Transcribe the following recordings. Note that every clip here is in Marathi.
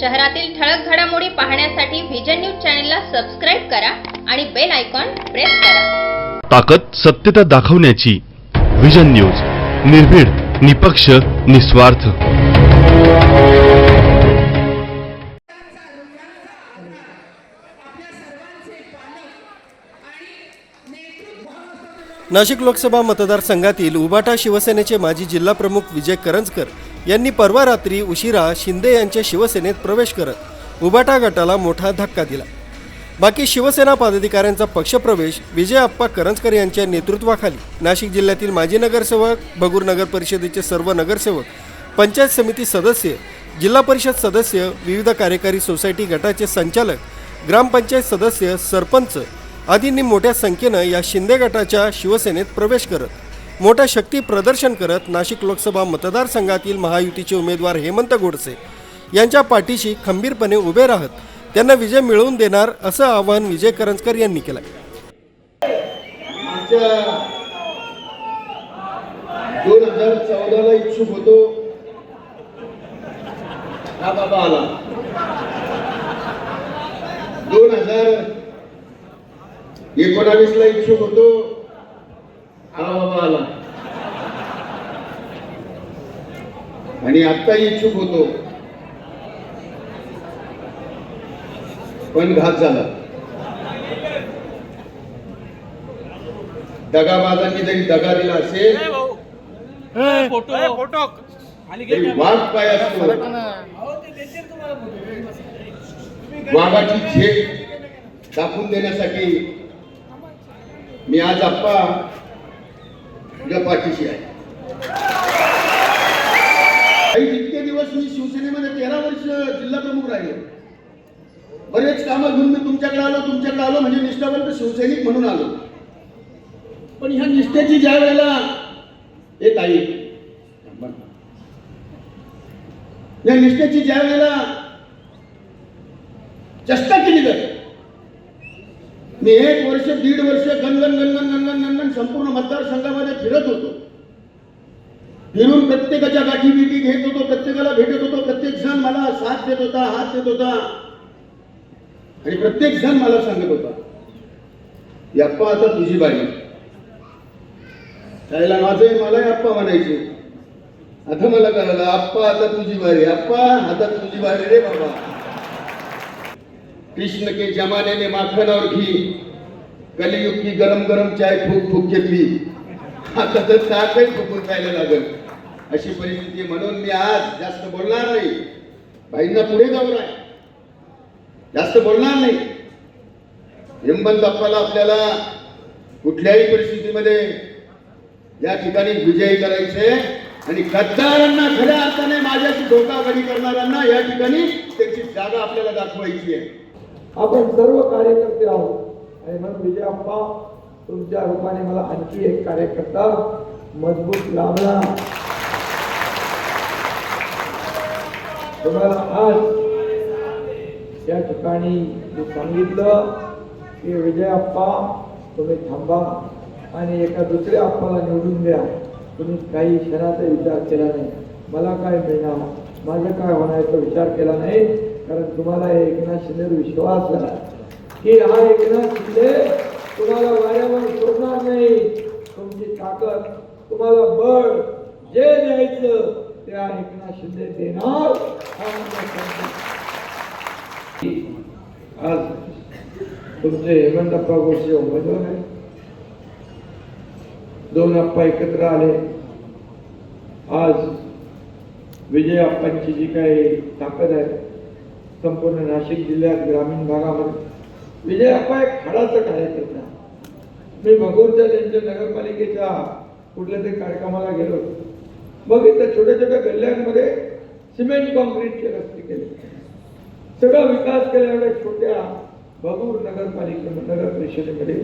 शहरातील ठळक घडामोडी पाहण्यासाठी व्हिजन न्यूज चॅनलला सबस्क्राईब करा आणि बेल आयकॉन प्रेस करा. ताकद सत्यता दाखवण्याची विजन न्यूज निर्भीड निपक्ष निस्वार्थ. नाशिक लोकसभा मतदारसंघातील उबाटा शिवसेनेचे माजी जिल्हाप्रमुख विजय करंजकर यांनी परवा रात्री उशिरा शिंदे यांच्या शिवसेनेत प्रवेश करत उबाटा गटाला मोठा धक्का दिला. बाकी शिवसेना पदाधिकाऱ्यांचा पक्षप्रवेश विजय आप्पा करंजकर यांच्या नेतृत्वाखाली. नाशिक जिल्ह्यातील माजी नगरसेवक भगूर नगर परिषदेचे सर्व नगरसेवक पंचायत समिती सदस्य जिल्हा परिषद सदस्य विविध कार्यकारी सोसायटी गटाचे संचालक ग्रामपंचायत सदस्य सरपंच आदींनी मोठ्या संख्येनं या शिंदे गटाच्या शिवसेनेत प्रवेश करत मोठ्या शक्ती प्रदर्शन करत नाशिक लोकसभा मतदारसंघातील महायुतीचे उमेदवार हेमंत गोडसे यांच्या पाठीशी खंबीरपणे उभे राहत त्यांना विजय मिळवून देणार असं आवाहन विजय करंजकर यांनी केलं दोन हजार चौदाला इच्छुक होतो. हा बाबा आला. दोन हजार एकोणावीस ला इच्छुक होतो हा बाबा आला आणि आता इच्छुक होतो. पण घात झाला. दगाबाजांनी जरी दगा दिला असेल वाघ काय असतो वाघाची झेप दाखवून देण्यासाठी मी आज आप्पा तुझ्या पाठीशी आहे काही जितके दिवस मी शिवसेनेमध्ये तेरा वर्ष जिल्हा प्रमुख राहिले बरेच कामं घेऊन मी तुमच्याकडे आलो तुमच्याकडे आलो म्हणजे निष्ठावंत शिवसैनिक म्हणून आलो. पण ह्या निष्ठेची ज्या वेळेला एक आई या निष्ठेची ज्या वेळेला चेष्टा केली जाते. मी एक वर्ष दीड वर्ष गणगण गणगण गणगण गणगण संपूर्ण मतदारसंघामध्ये फिरत होतो. फिरून प्रत्येकाच्या गाठी बिठी घेत होतो प्रत्येकाला भेटत होतो प्रत्येक जण मला साथ देत होता हात देत होता. आणि प्रत्येक जण मला सांगत होता याप्पा आता तुझी बाई. त्याला माझे मलाही आप्पा म्हणायचे. आता मला कळलं आप्पा आता तुझी बारी आप्पा आता तुझी बारी रे बाबा. कृष्ण के जमाने ने माखन और घी कलियुग की गरम गरम चाय फूक फूक के पी आता तर ताकही फुकून खायला लागल. अशी परिस्थिती म्हणून मी आज जास्त बोलणार नाही. भाईंना पुढे जाऊ आहे जास्त बोलणार नाही. हिंमत बाप्पाला आपल्याला कुठल्याही परिस्थितीमध्ये या ठिकाणी विजयी करायचे आणि गद्दारांना खऱ्या अर्थाने माझ्याशी धोकाधडी करणाऱ्यांना या ठिकाणी त्याची जागा आपल्याला दाखवायची आहे. आपण सर्व कार्यकर्ते आहोत. आणि म्हणून विजय अप्पा तुमच्या रूपाने मला आणखी एक कार्यकर्ता मजबूत लाभला. तुम्हाला आज त्या ठिकाणी मी सांगितलं की विजय अप्पा तुम्ही थांबा आणि एका दुसऱ्या अप्पाला निवडून द्या. तुम्ही काही क्षणाचा विचार केला नाही. मला काय मिळणार? माझं काय होणार याचा विचार केला नाही? कारण तुम्हाला एकनाथ शिंदेवर विश्वास आहे. की हा एकनाथ शिंदे तुम्हाला वाऱ्यावर सोडणार नाही. तुमची ताकद तुम्हाला बळ जे द्यायचं त्या एकनाथ शिंदे देणार. आज तुमचे हेमंतप्पा गोडसे उमेदवार आहे दोन अप्पा एकत्र आले. आज विजय अप्पांची जी काही ताकद आहे संपूर्ण नाशिक जिल्ह्यात ग्रामीण भागामध्ये. विजय अप्पा एक खडाचा कार्यकर्ता मी भगूरच्या त्यांच्या नगरपालिकेच्या कुठल्या तरी कार्यक्रमाला गेलो. बघितलं छोट्या छोट्या गल्ल्यांमध्ये सिमेंट कॉन्क्रीटचे रस्ते केले. सगळा विकास केला एवढ्या छोट्या भगूर नगरपालिके नगर परिषदेमध्ये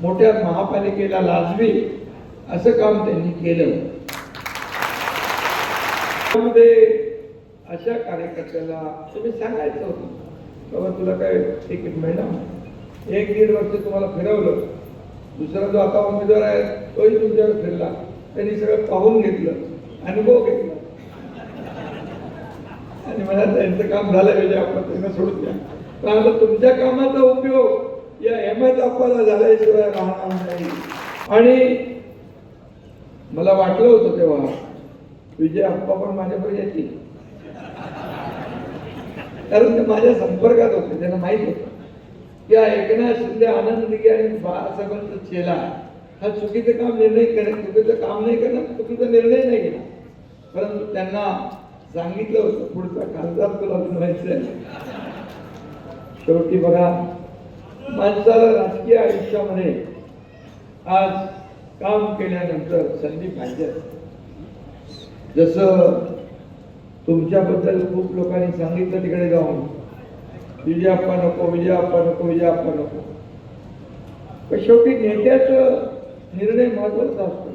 मोठ्या महापालिकेला लाजवी असं काम त्यांनी केलं. त्यामध्ये अशा कार्यकर्त्याला तुम्ही सांगायचं होतं. बाबा तुला काय एक महिना एक दीड वर्ष तुम्हाला फिरवलं. दुसरा जो आता उमेदवार आहे तोही तुमच्यावर फिरला. त्यांनी सगळं पाहून घेतलं. अनुभव घेतला. आणि मला त्यांचं काम झालं विजय आपण त्यांना सोडून द्या. पण आता तुमच्या कामाचा उपयोग या हेमंत अप्पाला झाल्याशिवाय राहणार नाही. आणि मला वाटलं होतं तेव्हा विजय अप्पा पण माझ्याकडे येतील. कारण ते माझ्या संपर्कात होते त्यांना माहीत होतं. की हा एकनाथ शिंदे आनंद दिघे आणि बाळासाहेबांचा चेला हा चुकीचं काम निर्णय करत चुकीचं काम नाही करणार चुकीचा निर्णय नाही घेणार. परंतु त्यांना सांगितलं होतं पुढचा खासदार तुला बनवायचं आहे. शेवटी बघा माणसाला राजकीय आयुष्यामध्ये आज काम केल्यानंतर संधी पाहिजे जस जसं तुमच्याबद्दल खूप लोकांनी सांगितलं तिकडे जाऊन विजयाप्पा नको विजयाप्पा नको विजयाप्पा नको. पण शेवटी नेत्याचं निर्णय महत्त्वाचा असतो.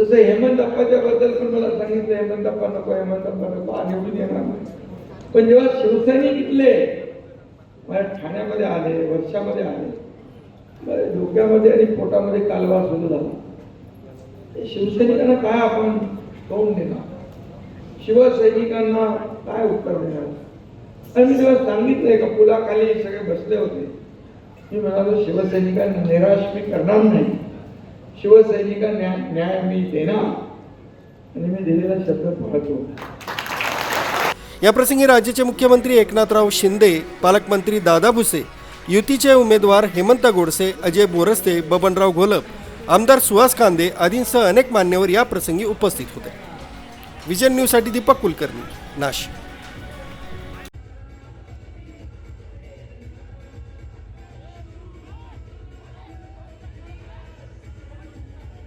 जसं हेमंतप्पाच्या बद्दल पण मला सांगितलं हेमंतप्पा नको हेमंतप्पा नको हा निवडून येणार नाही. पण जेव्हा शिवसैनिक इथले माझ्या ठाण्यामध्ये आले वर्षामध्ये आले डोक्यामध्ये आणि पोटामध्ये कालवा सुरू झाला. शिवसैनिकांना काय आपण तोंड देणार? शिवसैनिकांना काय उत्तर देणार? आणि मी जेव्हा सांगितलंय का पुलाखाली सगळे बसले होते मी म्हणालो शिवसैनिकांना निराश मी करणार नाही. शिवसैनिकांना न्याय न्याय मी देणार. आणि मी दिलेला शब्द पाहतो याप्रसंगी राज्याचे मुख्यमंत्री एकनाथराव शिंदे पालकमंत्री दादा भुसे युतीचे उमेदवार हेमंत गोडसे अजय बोरस्ते बबनराव घोलप आमदार सुहास कांदे आदींसह अनेक मान्यवर या प्रसंगी उपस्थित होते. विजन न्यूजसाठी दीपक कुलकर्णी नाशिक.